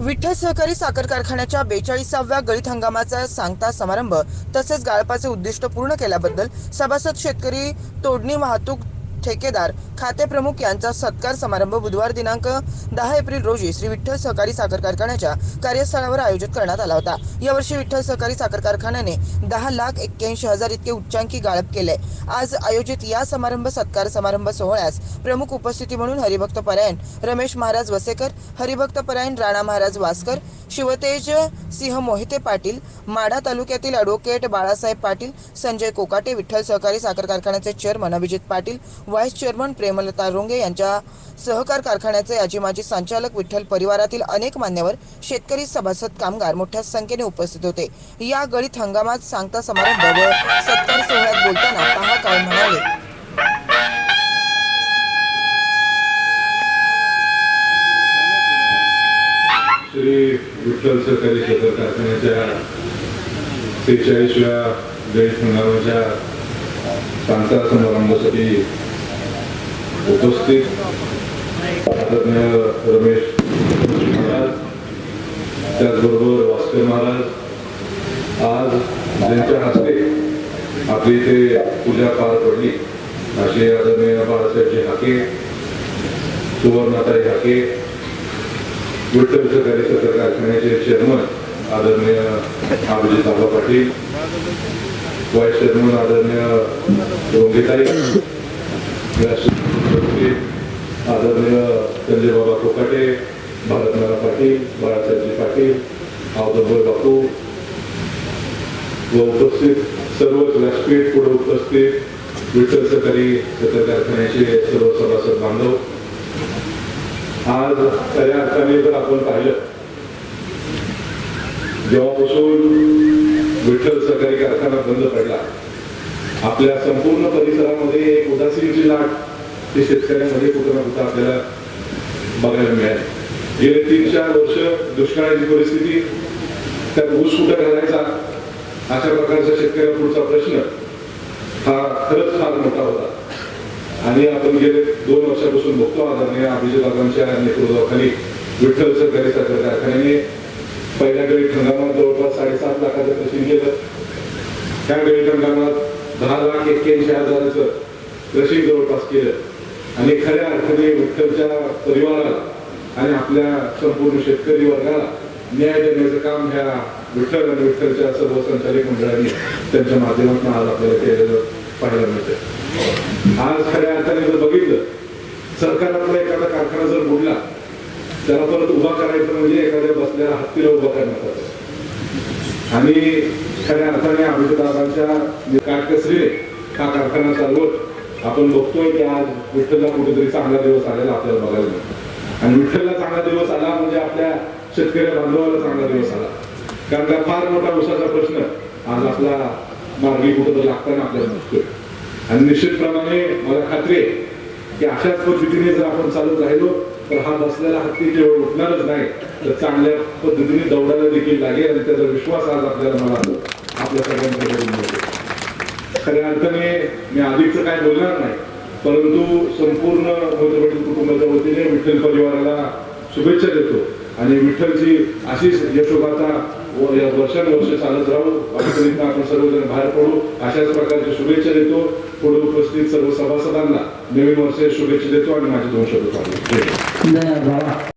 विठ्ठल सहकारी साखर कारखान्याच्या बेचाळीसाव्या गळीत हंगामाचा सांगता समारंभ तसेच गाळपाचे उद्दिष्ट पूर्ण केल्याबद्दल सभासद शेतकरी तोडणी वाहतूक ठेकेदार खाते प्रमुख यांचा सत्कार समारंभ बुधवार दिनांक दहा एप्रिल रोजी श्री विठ्ठल सहकारी साखर कारखान्याच्या कार्यस्थळावर आयोजित करण्यात आला होता. यावर्षी विठ्ठल सहकारी साखर कारखान्याने दहा लाख एक्क्याऐंशी हजार इतके उच्चांकी गाळप केले. आज आयोजित या समारंभ सत्कार समारंभ सोहळ्यास प्रमुख उपस्थिती म्हणून हरिभक्त परायण रमेश महाराज वसेकर हरिभक्त परायण राणा महाराज वासकर शिवतेज सिंह मोहिते पाटील माढा तालुक्यातील ॲडव्होकेट बाळासाहेब पाटील संजय कोकाटे विठ्ठल सहकारी साखर कारखान्याचे chairman Abhijit Patil vice chairman Premlata Ronge यांच्या सहकार कारखान्याचे आजी माजी संचालक विठ्ठल परिवारातील अनेक मान्यवर शेतकरी सभासद कामगार मोठ्या संख्येने उपस्थित होते. या गळीत हंगामात सांगता समारंभ व सत्कार सोहळ्यात बोलताना पहा काय म्हणाले. श्री विठ्ठल सहकारी क्षेत्र कारखान्याच्या त्रेचाळीसव्या गणेश मंडळाच्या सांगता समारंभासाठी उपस्थित आदरणीय रमेश महाराज त्याचबरोबर वास्कर महाराज आज ज्यांच्या हस्ते आपली इथे पूजा पार पडली असे आदरणीय बाळासाहेबजी हाके सुवर्णाताई हाके विठ्ठल सहकारी साखर कारखान्याचे चेअरमन आदरणीय अभिजित आबा पाटील व्हाईस चेअरमन आदरणीय रोंगेताई आदरणीय संजयबाबा कोकाटे भारतनारा पाटील बाळासाहेबजी पाटील आवदंबर बापू व उपस्थित सर्वच व्यासपीठ पुढे उपस्थित विठ्ठल सहकारी साखर कारखान्याचे सर्व सभासद बांधव आज खऱ्या अर्थाने जर आपण पाहिलं. जेव्हापासून विठ्ठल सहकारी कारखाना बंद पडला आपल्या संपूर्ण परिसरामध्ये एक उदासीनची लाट ती शेतकऱ्यांमध्ये कुठं ना कुठं आपल्याला बघायला मिळाली. गेले तीन चार वर्ष दुष्काळाची परिस्थिती त्यात ऊस कुठं घालायचा अशा प्रकारचा शेतकऱ्यांपुढचा प्रश्न हा खरंच फार मोठा होता. आणि आपण गेले दोन वर्षापासून बघतो आदरणीय अभिजितांच्या नेतृत्वाखाली विठ्ठल सहकारी साखर कारखान्याने पहिल्या गळीत हंगामात जवळपास साडेसात लाखाचं क्रशिंग केलं. त्या गळीत हंगामात दहा लाख एक्क्याऐंशी हजाराचं क्रशिंग जवळपास केलं. आणि खऱ्या अर्थाने विठ्ठलच्या परिवाराला आणि आपल्या संपूर्ण शेतकरी वर्गाला न्याय देण्याचं काम ह्या विठ्ठल आणि विठ्ठलच्या सर्व संचालक मंडळांनी त्यांच्या माध्यमातून आज आपल्याला केलेलं पाहायला मिळतं आज खऱ्या अर्थाने जर बघितलं सरकारातला एखादा कारखाना जर बुडला त्याला परत उभा करायचं म्हणजे एखाद्या बसलेल्या हत्तीला उभा करण्यात आणि खऱ्या अर्थाने अमिताभांच्या काटकसरीने हा कारखाना चालवत आपण बघतोय की आज विठ्ठलला कुठेतरी चांगला दिवस आलेला आपल्याला बघायला मिळतो. आणि विठ्ठलला चांगला दिवस आला म्हणजे आपल्या शेतकरी बांधवाला चांगला दिवस आला. कारण का फार मोठा उसाचा प्रश्न आज आपला मार्गी कुठं लागताना आपल्याला दिसतोय. आणि निश्चितप्रमाणे मला खात्री आहे की अशाच पद्धतीने जर आपण चालत राहिलो तर हा बसलेला हत्ती केवळ उठणारच नाही तर चांगल्या पद्धतीने दौडायला देखील लागेल आणि त्याचा विश्वास आज आपल्याला मला आपल्या सगळ्यांकडे खऱ्या अर्थाने मी आधीचं काय बोलणार नाही परंतु संपूर्ण मोठवडील कुटुंबाच्या वतीने विठ्ठल परिवाराला शुभेच्छा देतो. आणि विठ्ठलची अशीच यशोगाथा हो, वर्षानुवर्ष चालत राहू अडचणीतनं आपण सर्वजण बाहेर पडू. अशाच प्रकारच्या शुभेच्छा देतो. पुढे उपस्थित सर्व सभासदांना नवीन वर्ष शुभेच्छा देतो आणि माझे दोन शब्द धन्यवाद